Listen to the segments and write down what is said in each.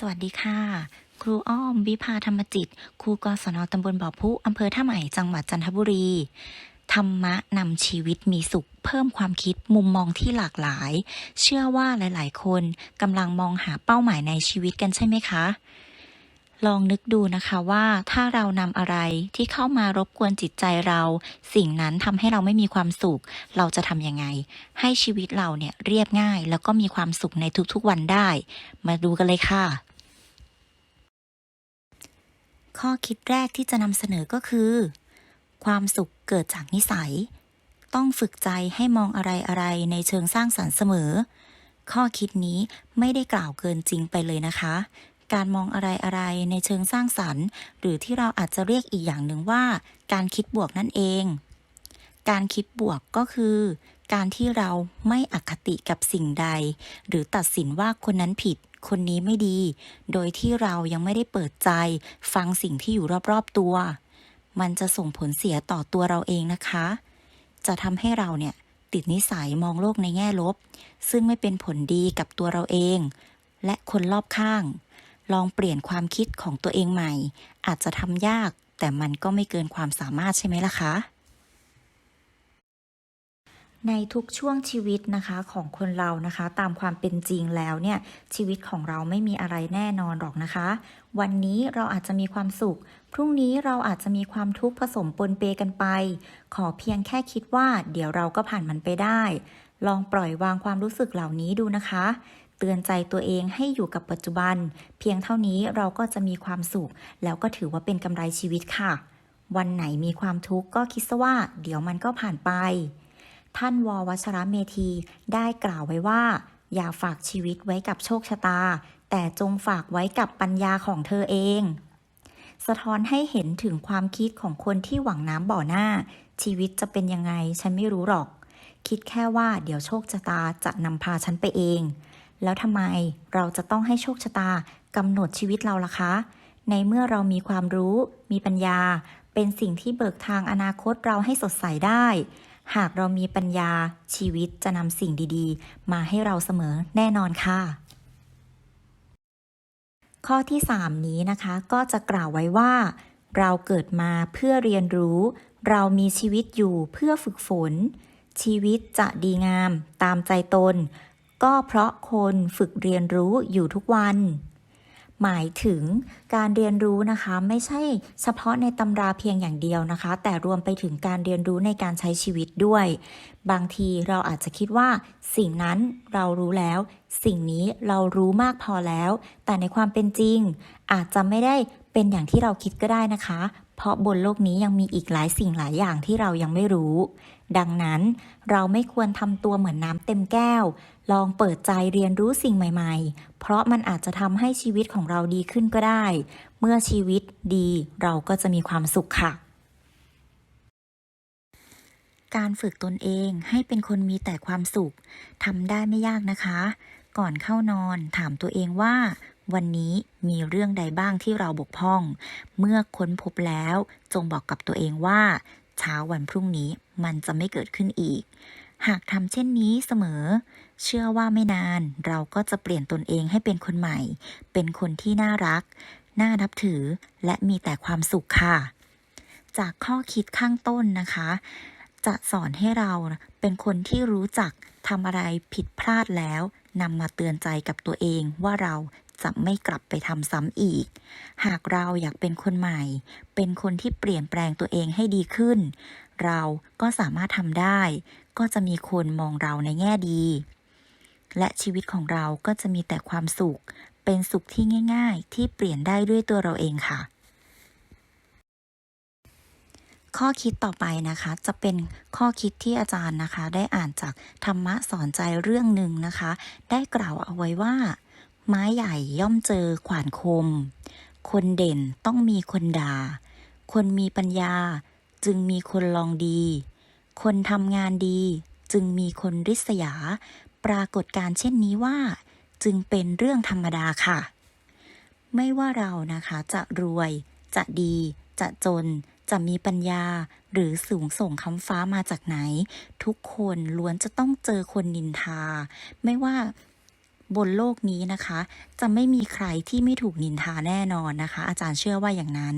สวัสดีค่ะ ครูอ้อม วิภาธรรมจิต ครูกศนตำบลบ่อพุอำเภอท่าใหม่จังหวัดจันทบุรี ธรรมะนำชีวิตมีสุข เพิ่มความคิดมุมมองที่หลากหลาย เชื่อว่าหลาย ๆ คนกำลังมองหาเป้าหมายในชีวิตกันใช่ไหมคะ ลองนึกดูนะคะว่าถ้าเรานำอะไรที่เข้ามารบกวนจิตใจเรา สิ่งนั้นทำให้เราไม่มีความสุข เราจะทำยังไง ให้ชีวิตเราเนี่ยเรียบง่าย แล้วก็มีความสุขในทุกๆวันได้ มาดูกันเลยค่ะ ข้อคิดแรกที่จะนำเสนอก็คือ ความสุขเกิดจากนิสัย ต้องฝึกใจให้มองอะไรอะไรๆในเชิงสร้างสรรค์เสมอ ข้อคิดนี้ไม่ได้กล่าวเกินจริงไปเลยนะคะ การมองอะไรอะไรๆในเชิงสร้างสรรค์ หรือที่เราอาจจะเรียกอีกอย่างหนึ่งว่า การคิดบวกนั่นเอง การคิดบวกก็คือ การที่เราไม่อคติกับสิ่งใด หรือตัดสินว่าคนนั้นผิด คนนี้ไม่ดี โดยที่เรายังไม่ได้เปิดใจ ฟังสิ่งที่อยู่รอบๆตัว มันจะส่งผลเสียต่อตัวเราเองนะคะ จะทำให้เราเนี่ยติดนิสัยมองโลกในแง่ลบ ซึ่งไม่เป็นผลดีกับตัวเราเอง และคนรอบข้าง ลองเปลี่ยนความคิดของตัวเองใหม่ อาจจะทำยาก แต่มันก็ไม่เกินความสามารถใช่ไหมล่ะคะ ในทุกช่วงชีวิตนะคะของคนเรานะคะ ตามความเป็นจริงแล้วเนี่ยชีวิตของเราไม่มีอะไรแน่นอนหรอกนะคะ วันนี้เราอาจจะมีความสุข พรุ่งนี้เราอาจจะมีความทุกข์ผสมปนเปกันไป ขอเพียงแค่คิดว่า เดี๋ยวเราก็ผ่านมันไปได้ ลองปล่อยวางความรู้สึกเหล่านี้ดูนะคะ เตือนใจตัวเองให้อยู่กับปัจจุบัน เพียงเท่านี้เราก็จะมีความสุข แล้วก็ถือว่าเป็นกำไรชีวิตค่ะ วันไหนมีความทุกข์ก็คิดซะว่า เดี๋ยวมันก็ผ่านไป ท่านววัชระเมธีได้กล่าวไว้ว่า อย่าฝากชีวิตไว้กับโชคชะตา แต่จงฝากไว้กับปัญญาของเธอเอง สะท้อนให้เห็นถึงความคิดของคนที่หวังน้ำบ่อหน้า ชีวิตจะเป็นยังไงฉันไม่รู้หรอก คิดแค่ว่าเดี๋ยวโชคชะตาจะนำพาฉันไปเอง แล้วทำไมเราจะต้องให้โชคชะตากำหนดชีวิตเราล่ะคะ ในเมื่อเรามีความรู้ มีปัญญา เป็นสิ่งที่เบิกทางอนาคตเราให้สดใสได้ หากเรามีปัญญาชีวิตจะนำสิ่งดีๆ มาให้เราเสมอแน่นอนค่ะ ข้อที่ 3 นี้นะคะ ก็จะกล่าวไว้ว่า เราเกิดมาเพื่อเรียนรู้ เรามีชีวิตอยู่เพื่อฝึกฝนชีวิตจะดีงามตามใจตน ก็เพราะคนฝึกเรียนรู้อยู่ทุกวัน หมายถึงการเรียนรู้นะคะ ไม่ใช่เฉพาะในตำราเพียงอย่างเดียวนะคะ แต่รวมไปถึงการเรียนรู้ในการใช้ชีวิตด้วย บางทีเราอาจจะคิดว่า สิ่งนั้นเรารู้แล้ว สิ่งนี้เรารู้มากพอแล้ว แต่ในความเป็นจริง อาจจะไม่ได้เป็นอย่างที่เราคิดก็ได้นะคะ เพราะบนโลกนี้ยังมีอีกหลายสิ่งหลายอย่างที่เรายังไม่รู้ ดังนั้นเราไม่ควรทำตัวเหมือนน้ำเต็มแก้ว ลองเปิดใจเรียนรู้สิ่งใหม่ๆ เพราะมันอาจจะทำให้ชีวิตของเราดีขึ้นก็ได้ เมื่อชีวิตดีเราก็จะมีความสุขค่ะ การฝึกตนเองให้เป็นคนมีแต่ความสุขทำได้ไม่ยากนะคะ ก่อนเข้านอน ถามตัวเองว่า วันนี้มีเรื่องใดบ้างที่เราบกพร่อง เมื่อค้นพบแล้ว จงบอกกับตัวเองว่า เช้าวันพรุ่งนี้มันจะไม่เกิดขึ้นอีก หากทำเช่นนี้เสมอ เชื่อว่าไม่นานเราก็จะเปลี่ยนตนเองให้เป็นคนใหม่ เป็นคนที่น่ารัก น่านับถือ และมีแต่ความสุขค่ะ จากข้อคิดข้างต้นนะคะ จะสอนให้เราเป็นคนที่รู้จักทำอะไรผิดพลาดแล้ว นำมาเตือนใจกับตัวเองว่าเราจะไม่กลับไปทำซ้ำอีก หากเราอยากเป็นคนใหม่ เป็นคนที่เปลี่ยนแปลงตัวเองให้ดีขึ้น เราก็สามารถทำได้ ก็จะมีคนมองเราในแง่ดี และชีวิตของเราก็จะมีแต่ความสุข เป็นสุขที่ง่าย ๆ ที่เปลี่ยนได้ด้วยตัวเราเองค่ะ ข้อคิดต่อไปนะคะ จะเป็นข้อคิดที่อาจารย์นะคะ ได้อ่านจากธรรมะสอนใจเรื่องหนึ่งนะคะ ได้กล่าวเอาไว้ว่า ไม้ใหญ่ย่อมเจอขวานคม คนเด่นต้องมีคนด่า คนมีปัญญาจึงมีคนลองดี คนทำงานดีจึงมีคนริษยา ปรากฏการเช่นนี้ว่า จึงเป็นเรื่องธรรมดาค่ะ ไม่ว่าเรานะคะจะรวย จะดี จะจน จะมีปัญญาหรือสูงส่งคำฟ้ามาจากไหน ทุกคนล้วนจะต้องเจอคนนินทา ไม่ว่าบนโลกนี้นะคะ จะไม่มีใครที่ไม่ถูกนินทาแน่นอนนะคะ อาจารย์เชื่อว่าอย่างนั้น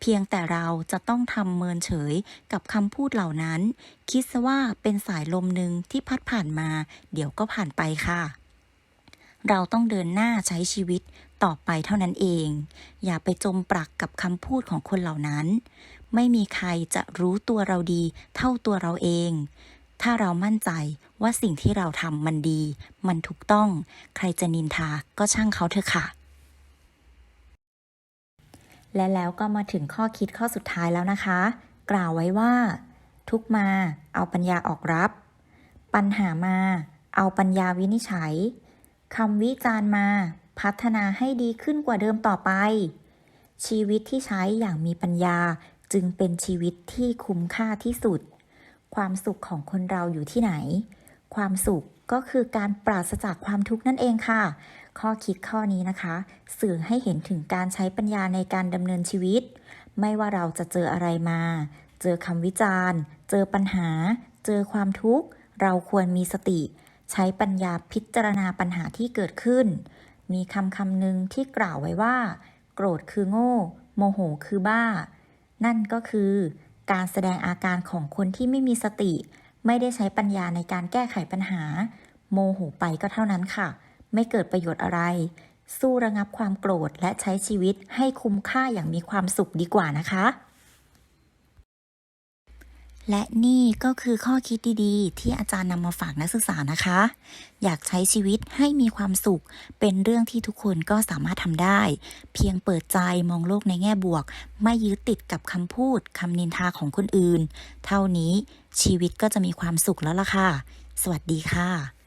เพียงแต่เราจะต้องทำเมินเฉยกับคำพูดเหล่านั้น คิดซะว่าเป็นสายลมหนึ่งที่พัดผ่านมา เดี๋ยวก็ผ่านไปค่ะ เราต้องเดินหน้าใช้ชีวิตต่อไปเท่านั้นเอง อย่าไปจมปลักกับคำพูดของคนเหล่านั้น ไม่มีใครจะรู้ตัวเราดีเท่าตัวเราเอง ถ้าเรามั่นใจว่าสิ่งที่เราทำมันดี มันถูกต้อง ใครจะนินทาก็ช่างเขาเถอะค่ะ และแล้วก็มาถึงข้อคิดข้อสุดท้ายแล้วนะคะ กล่าวไว้ว่า ทุกมาเอาปัญญาออกรับ ปัญหามา เอาปัญญาวินิจฉัยคำวิจารณ์มา พัฒนาให้ดีขึ้นกว่าเดิมต่อไปชีวิตที่ใช้อย่างมีปัญญา จึงเป็นชีวิตที่คุ้มค่าที่สุด ความสุขของคนเราอยู่ที่ไหน ความสุขก็คือการปราศจากความทุกข์นั่นเองค่ะ ข้อคิดข้อนี้นะคะ สื่อให้เห็นถึงการใช้ปัญญาในการดำเนินชีวิต ไม่ว่าเราจะเจออะไรมา เจอคำวิจารณ์ เจอปัญหา เจอความทุกข์ เราควรมีสติ ใช้ปัญญาพิจารณาปัญหาที่เกิดขึ้น มีคำคำหนึ่งที่กล่าวไว้ว่า โกรธคือโง่ โมโหคือบ้า นั่นก็คือการแสดงอาการของคนที่ไม่มีสติ ไม่ได้ใช้ปัญญาในการแก้ไขปัญหา โมโหไปก็เท่านั้นค่ะ ไม่เกิดประโยชน์อะไร สู้ระงับความโกรธและใช้ชีวิตให้คุ้มค่าอย่างมีความสุขดีกว่านะคะ และนี่ก็คือข้อคิดดีๆ ที่อาจารย์นำมาฝากนักศึกษานะคะ อยากใช้ชีวิตให้มีความสุข เป็นเรื่องที่ทุกคนก็สามารถทำได้ เพียงเปิดใจมองโลกในแง่บวก ไม่ยึดติดกับคำพูดคำนินทาของคนอื่น เท่านี้ชีวิตก็จะมีความสุขแล้วล่ะค่ะ สวัสดีค่ะ